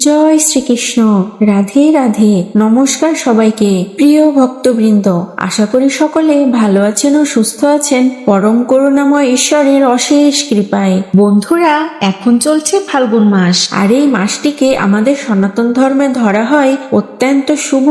জয় শ্রীকৃষ্ণ। রাধে রাধে। নমস্কার সবাইকে। প্রিয় ভক্তবৃন্দ আশা করি সকলে ভালো আছেন ও সুস্থ আছেন। পরম করুণাময় ঈশ্বরের অশেষ কৃপায়। বন্ধুরা এখন চলছে ফাল্গুন মাস। আর এই মাসটিকে আমাদের সনাতন ধর্মে ধরা হয় অত্যন্ত শুভ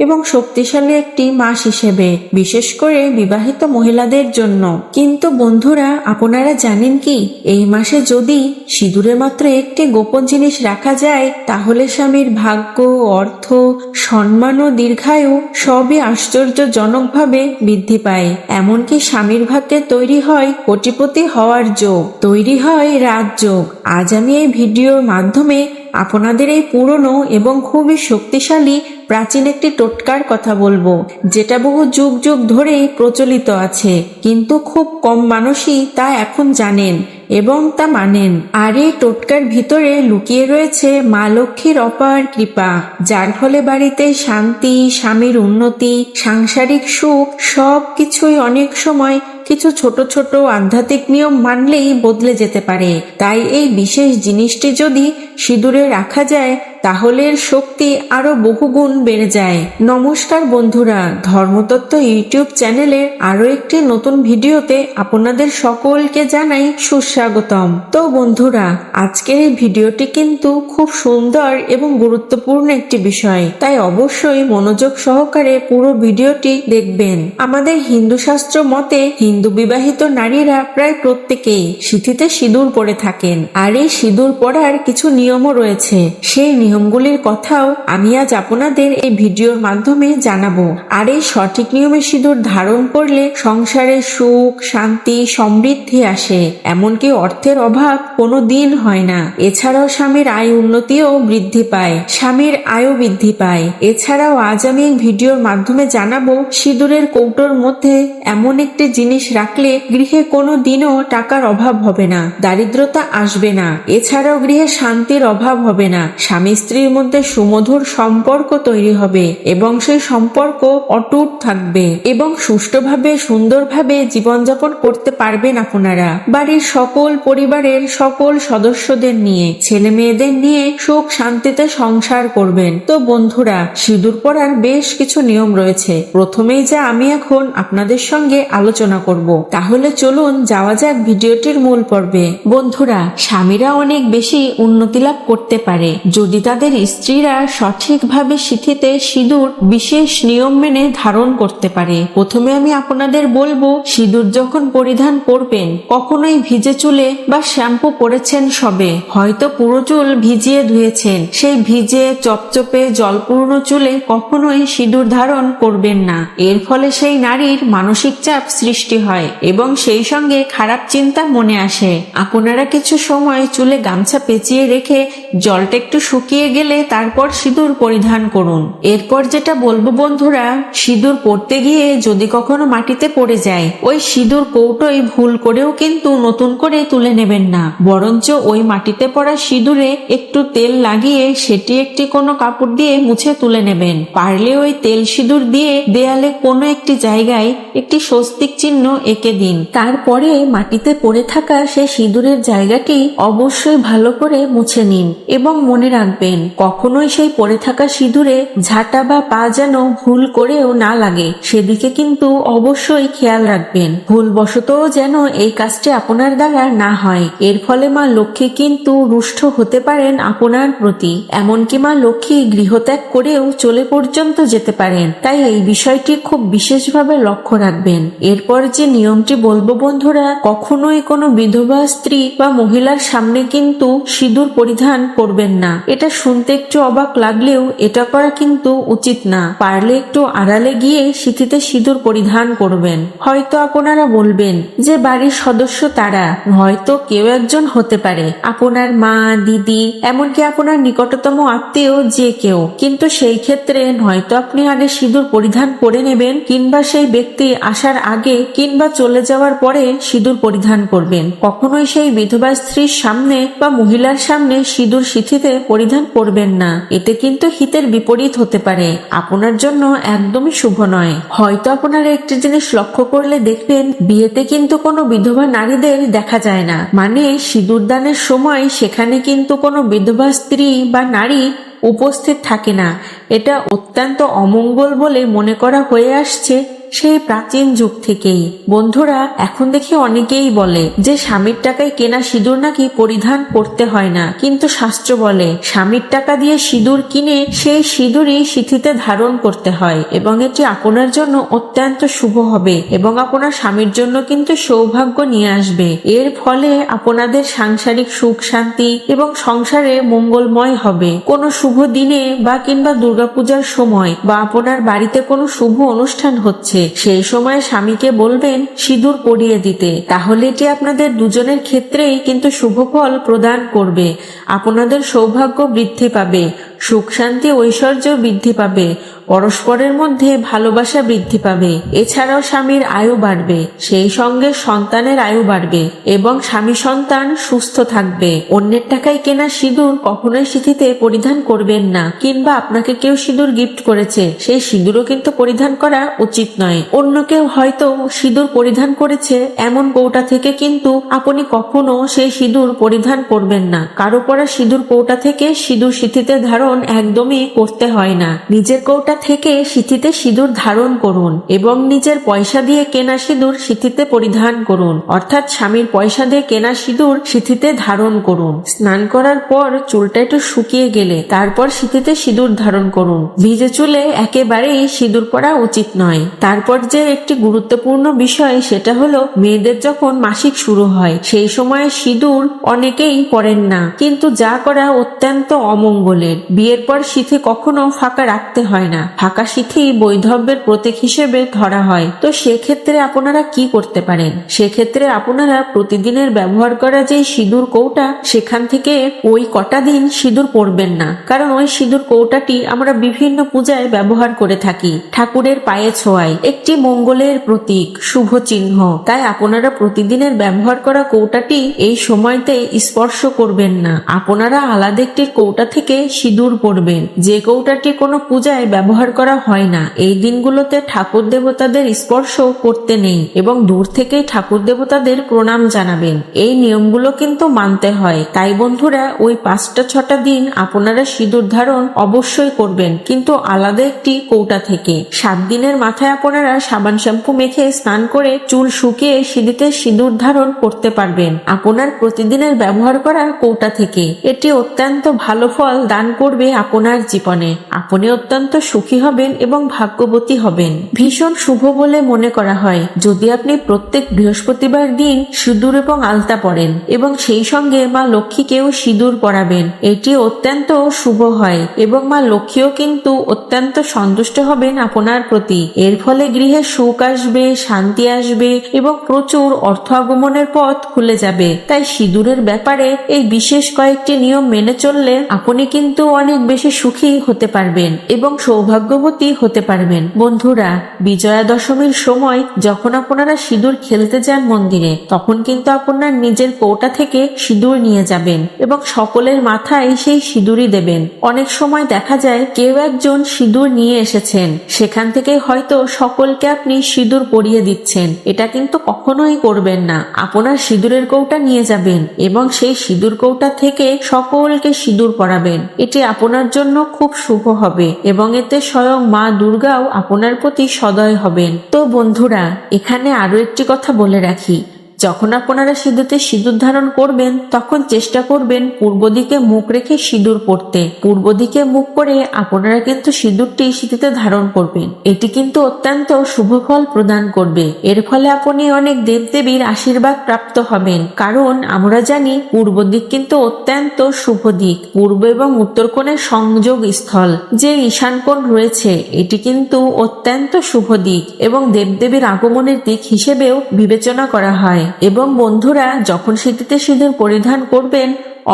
এবং শক্তিশালী একটি মাস হিসেবে, বিশেষ করে বিবাহিত মহিলাদের জন্য। কিন্তু বন্ধুরা, আপনারা জানেন কি? এই মাসে যদি সিঁদুরে মাত্র একটি গোপন জিনিস রাখা যায়, তাহলে স্বামীর ভাগ্য, অর্থ, সম্মান ও দীর্ঘায়ু সবই আশ্চর্যজনকভাবে বৃদ্ধি পায়। এমনকি স্বামীর ভাগ্যে তৈরি হয় কোটিপতি হওয়ার যোগ, তৈরি হয় রাজযোগ। আজ আমি এই ভিডিওর মাধ্যমে আপনাদের এই পুরনো এবং খুবই শক্তিশালী প্রাচীন একটি টোটকার কথা বলব, যেটা বহু যুগ যুগ ধরেই প্রচলিত আছে, কিন্তু খুব কম মানুষই তা এখন জানেন এবং তা মানেন। আর এই টোটকার ভিতরে লুকিয়ে রয়েছে মা লক্ষ্মীর অপার কৃপা, যার ফলে বাড়িতে শান্তি, স্বামীর উন্নতি, সাংসারিক সুখ সব কিছুই অনেক সময় কিছু ছোট ছোট আধ্যাত্মিক নিয়ম মানলেই বদলে যেতে পারে। তাই এই বিশেষ জিনিসটি যদি সিঁদুরে রাখা যায়, তাহলে এর শক্তি আরও বহুগুণ বেড়ে যায়। নমস্কার বন্ধুরা, ধর্মতত্ত্ব ইউটিউব চ্যানেলের আরও একটি নতুন ভিডিওতে আপনাদের সকলকে জানাই সুস্বাগতম। তো বন্ধুরা, আজকের এই ভিডিওটি কিন্তু খুব সুন্দর এবং গুরুত্বপূর্ণ একটি বিষয়। তাই অবশ্যই মনোযোগ সহকারে পুরো ভিডিওটি দেখবেন। আমাদের হিন্দু শাস্ত্র মতে হিন্দু বিবাহিত নারীরা প্রায় প্রত্যেকেই সিথিতে সিঁদুর পরে থাকেন। আর এই সিঁদুর পরার কিছু নিয়মও রয়েছে। সেই নিয়মগুলির কথাও আমি আজ আপনাদের এই ভিডিওর মাধ্যমে জানাব। আর এই সঠিক নিয়মে সিঁদুর ধারণ করলে সংসারে সুখ, শান্তি, সমৃদ্ধি আসে। এমনকি অর্থের অভাব কোনো দিন হয় না। এছাড়াও স্বামীর আয় উন্নতিও বৃদ্ধি পায়। স্বামীর আয়ও বৃদ্ধি পায়। এছাড়াও আজ আমি ভিডিওর মাধ্যমে জানাব, সিঁদুরের কৌটোর মধ্যে এমন একটি জিনিস রাখলে গৃহে কোনো দিনও টাকার অভাব হবে না, দারিদ্রতা আসবে না। এছাড়াও গৃহে শান্তির অভাব হবে না। স্বামী স্ত্রীর মধ্যে সুমধুর সম্পর্ক তৈরি হবে এবং সেই সম্পর্ক অটুট থাকবে এবং সুষ্ঠুভাবে, সুন্দরভাবে জীবনযাপন করতে পারবেন আপনারা বাড়ির সকল পরিবারের সকল সদস্যদের নিয়ে ছেলে মেয়েদের নিয়ে সুখ শান্তিতে সংসার করবেন। তো বন্ধুরা, সিঁদুর পরার বেশ কিছু নিয়ম রয়েছে। প্রথমেই যা আমি এখন আপনাদের সঙ্গে আলোচনা করব। তাহলে চলুন যাওয়া যাক ভিডিওটির মূল পর্বে। বন্ধুরা, স্বামীরা অনেক বেশি উন্নতি লাভ করতে পারে। যদি তাদের স্ত্রীরা সঠিকভাবে সিথিতে সিঁদুর বিশেষ নিয়ম মেনে ধারণ করতে পারে, প্রথমে আমি আপনাদের বলব, সিঁদুর যখন পরিধান করবেন, কখনোই ভিজে চুলে বা শ্যাম্পু করেছেন সবে। হয়তো পুরো চুল ভিজিয়ে ধুয়েছেন। সেই ভিজে, চপচপে, জলপূর্ণ চুলে কখনোই সিঁদুর ধারণ করবেন না। এর ফলে সেই নারীর মানসিক চাপ সৃষ্টি হয়। এবং সেই সঙ্গে খারাপ চিন্তা মনে আসে। আপনারা কিছু সময় চুলে গামছা পেঁচিয়ে রেখে জলটা একটু শুকিয়ে গেলে তারপর সিঁদুর পরিধান করুন। এরপর যেটা বলব বন্ধুরা, সিঁদুর পরতে গিয়ে যদি কখনো মাটিতে পড়ে যায়, ওই সিঁদুর কৌটোই ভুল করেও কিন্তু নতুন করে তুলে নেবেন না। বরঞ্চ ওই মাটিতে পড়া সিঁদুরে একটু তেল লাগিয়ে সেটি একটি কোনো কাপড় দিয়ে মুছে তুলে নেবেন। পারলে ওই তেল সিঁদুর দিয়ে দেয়ালে কোনো একটি জায়গায় একটি স্বস্তিক চিহ্ন এঁকে দিন। তারপরে মাটিতে পড়ে থাকা সেই সিঁদুরের জায়গাটি অবশ্যই ভালো করে মুছে নিন এবং মনে রাখবেন, কখনোই সেই পড়ে থাকা সিঁদুরে ঝাঁটা বা পা যেন ভুল করেও না লাগে। সেদিকে কিন্তু অবশ্যই খেয়াল রাখবেন। ভুলবশতও যেন এই কাজটি আপনার দ্বারা না হয়। এর ফলে মা লক্ষ্মী কিন্তু রুষ্ট হতে পারেন আপনার প্রতি। এমনকি মা লক্ষ্মী গৃহত্যাগ করেও চলে পর্যন্ত যেতে পারেন। তাই এই বিষয়টি খুব বিশেষভাবে লক্ষ্য রাখবেন। এরপর যে নিয়মটি বলব বন্ধুরা, কখনোই কোনো বিধবা স্ত্রী বা মহিলার সামনে কিন্তু সিঁদুর পরিধান করবেন না। এটা শুনতে একটু অবাক লাগলেও এটা করা কিন্তু উচিত না। পারলে একটু আড়ালে গিয়ে সিথিতে সিঁদুর পরিধান করবেন। হয়তো আপনারা বলবেন যে বাড়ির সদস্য তারা, হয়তো কেউ একজন হতে পারে। আপনার মা, দিদি, এমনকি আপনার নিকটতম আত্মীয় যে কেউ। কিন্তু সেই ক্ষেত্রে হয়তো আপনি আগে সিঁদুর পরিধান করে নেবেন, কিংবা সেই ব্যক্তি আসার আগে কিংবা কিংবা চলে যাওয়ার পরে সিঁদুর পরিধান করবেন। কখনোই সেই বিধবা স্ত্রীর সামনে বা মহিলার সামনে সিঁদুর সিথিতে পরিধান করবেন না। এতে কিন্তু হিতের বিপরীত হতে পারে। আপনার জন্য একদমই শুভ নয়। হয়তো আপনারা একটি জিনিস লক্ষ্য করলে দেখবেন, বিয়েতে কিন্তু কোনো বিধবা নারীদের দেখা যায় না। মানে সিঁদুর দানের সময় সেখানে কিন্তু কোনো বিধবা স্ত্রী বা নারী উপস্থিত থাকে না। এটা অত্যন্ত অমঙ্গল বলে মনে করা হয়ে আসছে সেই প্রাচীন যুগ থেকেই। বন্ধুরা, এখন দেখি অনেকেই বলে যে স্বামীর টাকায় কেনা সিঁদুর নাকি পরিধান করতে হয় না। কিন্তু শাস্ত্র বলে, স্বামীর টাকা দিয়ে সিঁদুর কিনে সেই সিঁদুরই সিথিতে ধারণ করতে হয় এবং এটি আপনার জন্য অত্যন্ত শুভ হবে এবং আপনার স্বামীর জন্য কিন্তু সৌভাগ্য নিয়ে আসবে। এর ফলে আপনাদের সাংসারিক সুখ, শান্তি এবং সংসারে মঙ্গলময় হবে। কোনো শুভ দিনে বা কিংবা দুর্গাপূজার সময় বা আপনার বাড়িতে কোনো শুভ অনুষ্ঠান হচ্ছে সেই সময় স্বামীকে বলবেন, সিঁদুর পরিয়ে দিতে। তাহলে এটি আপনাদের দুজনের ক্ষেত্রেই কিন্তু শুভ ফল প্রদান করবে? আপনাদের সৌভাগ্য বৃদ্ধি পাবে। সুখ, শান্তি, ঐশ্বর্য বৃদ্ধি পাবে। পরস্পরের মধ্যে ভালোবাসা বৃদ্ধি পাবে। এছাড়াও স্বামীর আয়ু বাড়বে। সেই সঙ্গে সন্তানের আয়ু বাড়বে এবং স্বামী সন্তান সুস্থ থাকবে। অন্যের টাকায় কেনা সিঁদুর কখনোই সিথিতে পরিধান করবেন না কিংবা আপনাকে কেউ সিঁদুর গিফট করেছে, সেই সিঁদুরও কিন্তু পরিধান করা উচিত নয়। অন্য কেউ হয়তো সিঁদুর পরিধান করেছে, এমন কৌটা থেকে কিন্তু আপনি কখনো সেই সিঁদুর পরিধান করবেন না। কারও পরা সিঁদুর কৌটা থেকে সিঁদুর সিথিতে ধারণ একদমই করতে হয় না। নিজের কৌটা থেকে সিথিতে সিঁদুর ধারণ করুন এবং নিজের পয়সা দিয়ে কেনা সিঁদুর সিথিতে পরিধান করুন। অর্থাৎ স্বামীর পয়সা দিয়ে কেনা সিঁদুর সিথিতে ধারণ করুন। স্নান করার পর চুলটা একটু শুকিয়ে গেলে তারপর সিথিতে সিঁদুর ধারণ করুন। ভিজে চুলে একেবারেই সিঁদুর পরা উচিত নয়। তারপর যে একটি গুরুত্বপূর্ণ বিষয়, সেটা হলো মেয়েদের যখন মাসিক শুরু হয়, সেই সময় সিঁদুর অনেকেই পরেন না। কিন্তু যা করা অত্যন্ত অমঙ্গলের। বিয়ের পর সিথি কখনো ফাঁকা রাখতে হয় না। ফাঁকা সিথি বৈধব্যের প্রতীক হিসেবে ধরা হয়। তো সেক্ষেত্রে আপনারা কি করতে পারেন? সেক্ষেত্রে আপনারা প্রতিদিনের ব্যবহার করা যে সিঁদুর কৌটা, সেখান থেকে ওই কটা দিন সিঁদুর পরবেন না। কারণ ওই সিঁদুর কৌটাটি আমরা বিভিন্ন পূজায় ব্যবহার করে থাকি। ঠাকুরের পায়ে ছোঁয়ায় একটি মঙ্গলের প্রতীক, শুভ চিহ্ন। তাই আপনারা প্রতিদিনের ব্যবহার করা কৌটাটি এই সময়তে স্পর্শ করবেন না। আপনারা আলাদা একটি কৌটা থেকে সিঁদুর পরবেন যে কৌটাটি কোনো পূজায় ব্যবহার করা হয় না, এই দিনগুলোতে ঠাকুর দেবতাদের স্পর্শ করতে নেই এবং দূর থেকেই ঠাকুর দেবতাদের প্রণাম জানাবেন। এই নিয়মগুলো কিন্তু মানতে হয়। তাই বন্ধুরা, ওই পাঁচটা ছটা দিন আপনারা সিঁদুর ধারণ অবশ্যই করবেন, কিন্তু আলাদা একটি কৌটা থেকে। সাত দিনের মাথায় আপনারা সাবান শ্যাম্পু মেখে স্নান করে চুল শুকিয়ে সিঁড়িতে সিঁদুর ধারণ করতে পারবেন। আপনার প্রতিদিনের ব্যবহার করা কৌটা থেকে। এটি অত্যন্ত ভালো ফল দান করবে। আপনার জীবনে। আপনি অত্যন্ত সুখী হবেন এবং ভাগ্যবতী হবেন। ভীষণ শুভ বলে মনে করা হয়। যদি আপনি প্রত্যেক বৃহস্পতিবার দিন সিঁদুর এবং আলতা পরেন এবং সেই সঙ্গে মা লক্ষ্মীকেও সিঁদুর পরাবেন, এটি অত্যন্ত শুভ হয় এবং মা লক্ষ্মীও কিন্তু অত্যন্ত সন্তুষ্ট হবেন আপনার প্রতি। এর ফলে গৃহে সুখ আসবে, শান্তি আসবে এবং প্রচুর অর্থ আগমনের পথ খুলে যাবে। তাই সিঁদুরের ব্যাপারে এই বিশেষ কয়েকটি নিয়ম মেনে চললে আপনি কিন্তু অনেক বেশি সুখী হতে পারবেন এবং সৌভাগ্যবতী হতে পারবেন। বন্ধুরা বিজয়া দশমীর সময় যখন আপনারা সিঁদুর খেলতে যান মন্দিরে, তখন কিন্তু আপনার নিজের কৌটা থেকে সিঁদুর নিয়ে যাবেন এবং সকলের মাথায় সেই সিঁদুরই দেবেন। অনেক সময় দেখা যায় কেউ একজন সিঁদুর নিয়ে এসেছেন, সেখান থেকে হয়তো সকলকে আপনি সিঁদুর পরিয়ে দিচ্ছেন। এটা কিন্তু কখনোই করবেন না। আপনার সিঁদুরের কৌটা নিয়ে যাবেন এবং সেই সিঁদুর কৌটা থেকে সকলকে সিঁদুর পরাবেন। এটি আপনার জন্য খুব শুভ হবে এবং এতে স্বয়ং মা দুর্গাও আপনার প্রতি সদয় হবেন। তো বন্ধুরা, এখানে আরও একটি কথা বলে রাখি। যখন আপনারা সিঁদুরতে সিঁদুর ধারণ করবেন, তখন চেষ্টা করবেন পূর্ব দিকে মুখ রেখে সিঁদুর পড়তে। পূর্ব দিকে মুখ করে আপনারা কিন্তু সিঁদুরটি সিঁথিতে ধারণ করবেন। এটি কিন্তু অত্যন্ত শুভ ফল প্রদান করবে। এর ফলে আপনি অনেক দেবদেবীর আশীর্বাদ প্রাপ্ত হবেন। কারণ আমরা জানি, পূর্ব দিক কিন্তু অত্যন্ত শুভ দিক। পূর্ব এবং উত্তর কোণের সংযোগ স্থল, যে ঈশান কোণ রয়েছে, এটি কিন্তু অত্যন্ত শুভ দিক এবং দেবদেবীর আগমনের দিক হিসেবেও বিবেচনা করা হয়। এবং বন্ধুরা যখন শীতিতে সিঁদুর পরিধান করবেন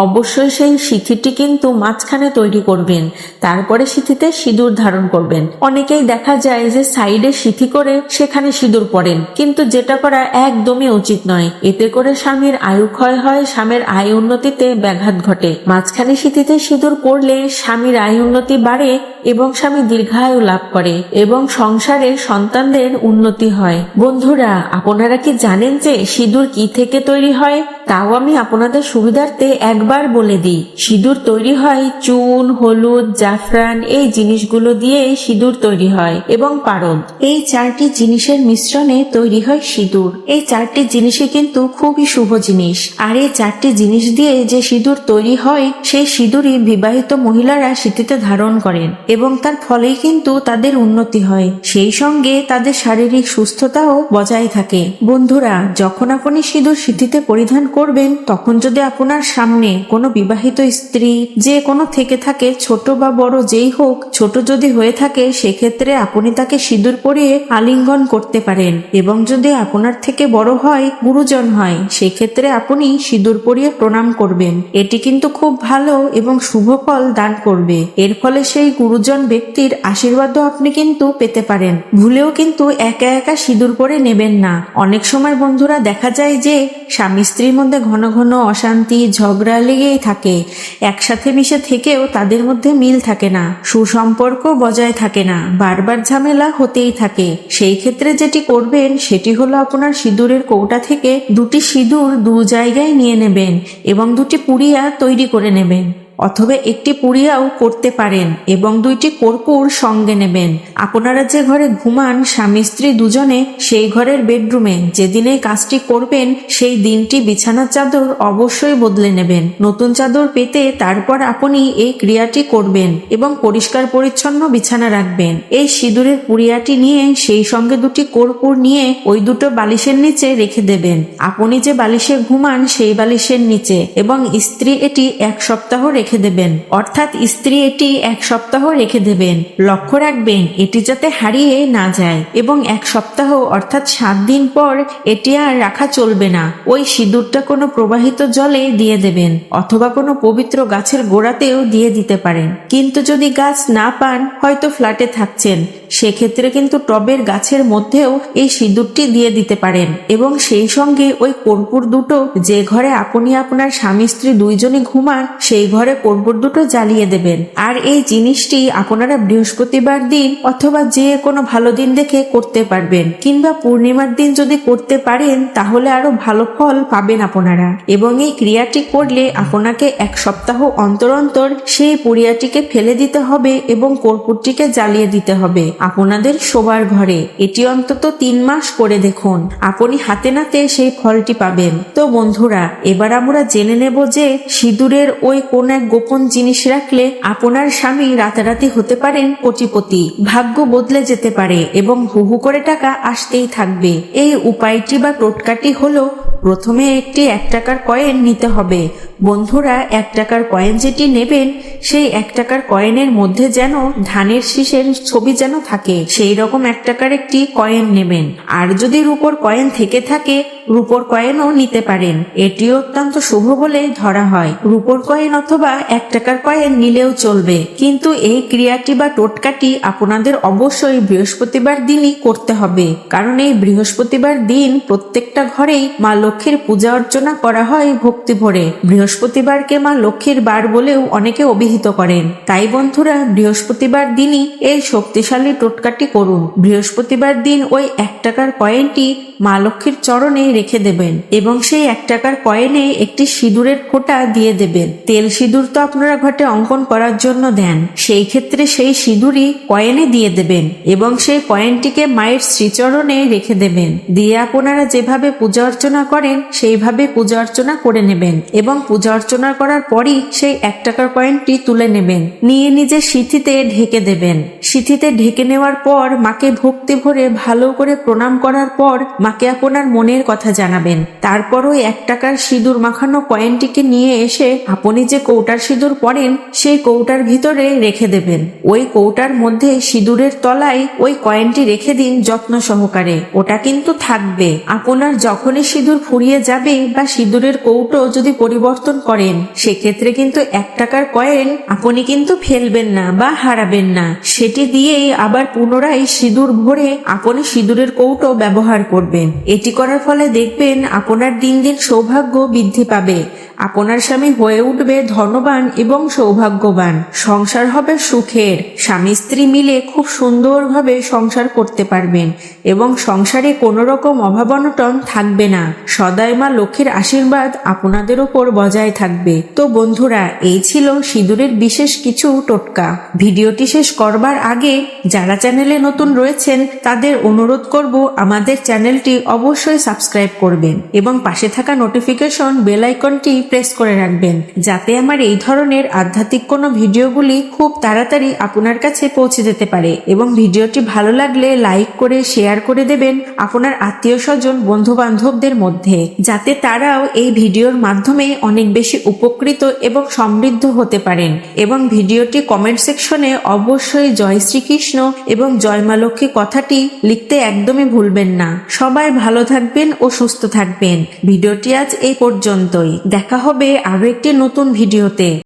অবশ্যই সেই সিথিটি কিন্তু মাঝখানে তৈরি করবেন, তারপরে সিথিতে সিঁদুর ধারণ করবেন। অনেকেই দেখা যায় যে সাইডে সিথি করে সেখানে সিঁদুর পড়েন, কিন্তু যেটা করা একদমই উচিত নয়। এতে করে স্বামীর আয়ু ক্ষয় হয়, স্বামীর আয় উন্নতিতে ব্যাঘাত ঘটে। মাঝখানে সিথিতে সিঁদুর পড়লে স্বামীর আয় উন্নতি বাড়ে এবং স্বামী দীর্ঘায়ু লাভ করে এবং সংসারে সন্তানদের উন্নতি হয়। বন্ধুরা, আপনারা কি জানেন যে সিঁদুর কি থেকে তৈরি হয়? তাও আমি আপনাদের সুবিধার্থে একবার বলে দিই, সিঁদুর তৈরি হয় চুন, হলুদ, জাফরান, এই জিনিসগুলো দিয়ে সিঁদুর তৈরি হয় এবং পারদ। এই চারটি জিনিসের মিশ্রণে তৈরি হয় সিঁদুর। এই চারটি জিনিসই কিন্তু খুবই শুভ জিনিস। আর এই চারটি জিনিস দিয়ে যে সিঁদুর তৈরি হয়, সেই সিঁদুরই বিবাহিত মহিলারা শীতিতে ধারণ করেন এবং তার ফলেই কিন্তু তাদের উন্নতি হয়। সেই সঙ্গে তাদের শারীরিক সুস্থতাও বজায় থাকে। বন্ধুরা, যখন আপনি সিঁদুর শীতিতে পরিধান করবেন, তখন যদি আপনার সামনে কোনো বিবাহিত স্ত্রী যে কোনো থেকে থাকে, ছোট বা বড় যেই হোক, ছোট যদি হয়ে থাকে, সেক্ষেত্রে আপনি তাকে সিঁদুর পরিয়ে আলিঙ্গন করতে পারেন। এবং যদি আপনার থেকে বড় হয়, গুরুজন হয়, সেক্ষেত্রে আপনি সিঁদুর পরিয়ে প্রণাম করবেন। এটি কিন্তু খুব ভালো এবং শুভ ফল দান করবে। এর ফলে সেই গুরুজন ব্যক্তির আশীর্বাদও আপনি কিন্তু পেতে পারেন। ভুলেও কিন্তু একা একা সিঁদুর পরে নেবেন না। অনেক সময় বন্ধুরা দেখা যায় যে স্বামী স্ত্রীর মধ্যে ঘন ঘন অশান্তি, ঝগড়া লেগেই থাকে। একসাথে মিশে থেকেও তাদের মধ্যে মিল থাকে না, সুসম্পর্ক বজায় থাকে না, বারবার ঝামেলা হতেই থাকে। সেই ক্ষেত্রে যেটি করবেন, সেটি হলো আপনার সিঁদুরের কৌটা থেকে দুটি সিঁদুর দু জায়গায় নিয়ে নেবেন এবং দুটি পুড়িয়া তৈরি করে নেবেন। অথবা একটি পুড়িয়াও করতে পারেন এবং দুইটি কর্পূর সঙ্গে নেবেন। আপনারা যে ঘরে ঘুমান স্বামী স্ত্রী দুজনে সেই ঘরের বেডরুমে যেদিনে কাজটি করবেন, সেই দিনটি বিছানার চাদর অবশ্যই বদলে নেবেন। নতুন চাদর পেতে তারপর আপনি এই ক্রিয়াটি করবেন এবং পরিষ্কার পরিচ্ছন্ন বিছানা রাখবেন। এই সিঁদুরের পুড়িয়াটি নিয়ে সেই সঙ্গে দুটি কর্পূর নিয়ে ওই দুটো বালিশের নিচে রেখে দেবেন। আপনি যে বালিশে ঘুমান সেই বালিশের নিচে এবং স্ত্রী এটি এক সপ্তাহ রেখে দেবেন। অর্থাৎ স্ত্রী এটি এক সপ্তাহ রেখে দেবেন। লক্ষ্য রাখবেন, এটি যাতে হারিয়ে না যায় এবং এক সপ্তাহ অর্থাৎ সাত দিন পর এটি আর রাখা চলবে না। ওই সিঁদুরটা কোনো প্রবাহিত জলে দিয়ে দেবেন অথবা কোনো পবিত্র গাছের গোড়াতেও দিয়ে দিতে পারেন। কিন্তু যদি গাছ না পান, হয়তো ফ্ল্যাটে থাকছেন। সেক্ষেত্রে কিন্তু টবের গাছের মধ্যেও এই সিঁদুরটি দিয়ে দিতে পারেন এবং সেই সঙ্গে ওই কর্পূর দুটো যে ঘরে আপনি আপনার স্বামী স্ত্রী দুইজনই ঘুমান, সেই ঘরে কর্পূর দুটো জ্বালিয়ে দেবেন। আর এই জিনিসটি আপনারা বৃহস্পতিবার দিন অথবা যে কোনো ভালো দিন দেখে করতে পারবেন। কিংবা পূর্ণিমার দিন যদি করতে পারেন, তাহলে আরও ভালো ফল পাবেন আপনারা। এবং এই ক্রিয়াটি করলে আপনাকে এক সপ্তাহ অন্তর অন্তর সেই পুড়িয়াটিকে ফেলে দিতে হবে এবং কর্পূরটিকে জ্বালিয়ে দিতে হবে আপনাদের শোবার ঘরে। এটি অন্তত তিন মাস করে দেখুন। আপনি হাতে নাতে সেই ফলটি পাবেন। তো বন্ধুরা, এবার আমরা জেনে নেব যে সিঁদুরের ওই কোন এক গোপন জিনিস রাখলে আপনার স্বামী রাতারাতি হতে পারেন কোটিপতি। ভাগ্য বদলে যেতে পারে এবং হু হু করে টাকা আসতেই থাকবে। এই উপায়টি বা টোটকাটি হলো, প্রথমে একটি এক টাকার কয়েন নিতে হবে। বন্ধুরা, এক টাকার কয়েন যেটি নেবেন, সেই এক টাকার কয়েনের মধ্যে যেন ধানের শীষের ছবি যেন থাকে, সেই রকম এক টাকার একটি কয়েন নেবেন। আর যদি রূপোর কয়েন থেকে থাকে রূপোর কয়েনও নিতে পারেন। এটি অত্যন্ত শুভ বলে ধরা হয়। রূপোর কয়েন অথবা এক টাকার কয়েন নিলেও চলবে। কিন্তু এই ক্রিয়াটি বা টোটকাটি আপনাদের অবশ্যই বৃহস্পতিবার দিনই করতে হবে। কারণ এই বৃহস্পতিবার দিন প্রত্যেকটা ঘরেই মা লক্ষ্মীর পূজা অর্চনা করা হয় ভক্তি ভরে। বৃহস্পতিবারকে মা লক্ষ্মীর বার বলেও অনেকে অভিহিত করেন। তাই বন্ধুরা, বৃহস্পতিবার দিনই এই শক্তিশালী টোটকাটি করুন। বৃহস্পতিবার দিন ওই এক টাকার কয়েনটি মা লক্ষ্মীর চরণে রেখে দেবেন এবং সেই এক টাকার কয়েনে একটি সিঁদুরের কোটা দিয়ে দেবেন। তেল সিঁদুর তো আপনারা ঘটে অঙ্কন করার জন্য দেন। সেই ক্ষেত্রে সেই সিঁদুরই কয়েনে দিয়ে দেবেন এবং সেই কয়েনটিকে মায়ের শ্রীচরণে রেখে দেবেন। দিয়ে আপনারা যেভাবে পূজা অর্চনা করেন, সেইভাবে পূজা অর্চনা করে নেবেন এবং পূজা অর্চনা করার পরই সেই এক টাকার কয়েনটি তুলে নেবেন। নিয়ে নিজের সিথিতে ঢেকে দেবেন। সিথিতে ঢেকে নেওয়ার পর মাকে ভক্তি ভরে ভালো করে প্রণাম করার পর মাকে আপনার মনের কথা কথা জানাবেন। তারপর ওই এক টাকার সিঁদুর মাখানো কয়েনটিকে নিয়ে এসে আপনি যে কৌটার সিঁদুর পরেন, সেই কৌটার ভিতরে রেখে দেবেন। ওই কৌটার মধ্যে সিঁদুরের তলায় ওই কয়েনটি রেখে দিন যত্ন সহকারে। ওটা কিন্তু থাকবে। আপনার যখনই সিঁদুর ফুরিয়ে যাবে বা সিঁদুরের কৌটো যদি পরিবর্তন করেন, সেক্ষেত্রে কিন্তু এক টাকার কয়েন আপনি কিন্তু ফেলবেন না বা হারাবেন না। সেটি দিয়েই আবার পুনরায় সিঁদুর ভরে আপনি সিঁদুরের কৌটো ব্যবহার করবেন। এটি করার ফলে দেখবেন আপনার দিন দিন সৌভাগ্য বৃদ্ধি পাবে। আপনার স্বামী হয়ে উঠবে ধনবান এবং সৌভাগ্যবান। সংসার হবে সুখের। স্বামী স্ত্রী মিলে খুব সুন্দরভাবে সংসার করতে পারবেন এবং সংসারে কোনো রকম অভাব অনটন থাকবে না। সদাই মা লক্ষ্মীর আশীর্বাদ আপনাদের ওপর বজায় থাকবে। তো বন্ধুরা, এই ছিল সিঁদুরের বিশেষ কিছু টোটকা। ভিডিওটি শেষ করবার আগে যারা চ্যানেলে নতুন রয়েছেন, তাদের অনুরোধ করব আমাদের চ্যানেলটি অবশ্যই সাবস্ক্রাইব করবেন এবং পাশে থাকা নোটিফিকেশন বেল আইকনটি প্রেস করে রাখবেন, যাতে আমার এই ধরনের আধ্যাত্মিক কোনো ভিডিওগুলি খুব তাড়াতাড়ি আপনার কাছে পৌঁছে যেতে পারে এবং ভিডিওটি ভালো লাগলে লাইক করে শেয়ার করে দেবেন আপনার আত্মীয় স্বজন বন্ধু বান্ধবদের মধ্যে, যাতে তারাও এই ভিডিওর মাধ্যমে অনেক বেশি উপকৃত এবং সমৃদ্ধ হতে পারেন এবং ভিডিওটি কমেন্ট সেকশনে অবশ্যই জয় শ্রীকৃষ্ণ এবং জয় লক্ষ্মী কথাটি লিখতে একদমই ভুলবেন না। সবাই ভালো থাকবেন ও সুস্থ থাকবেন। ভিডিওটি আজ এই পর্যন্তই। দেখা হবে আরও একটি নতুন ভিডিওতে।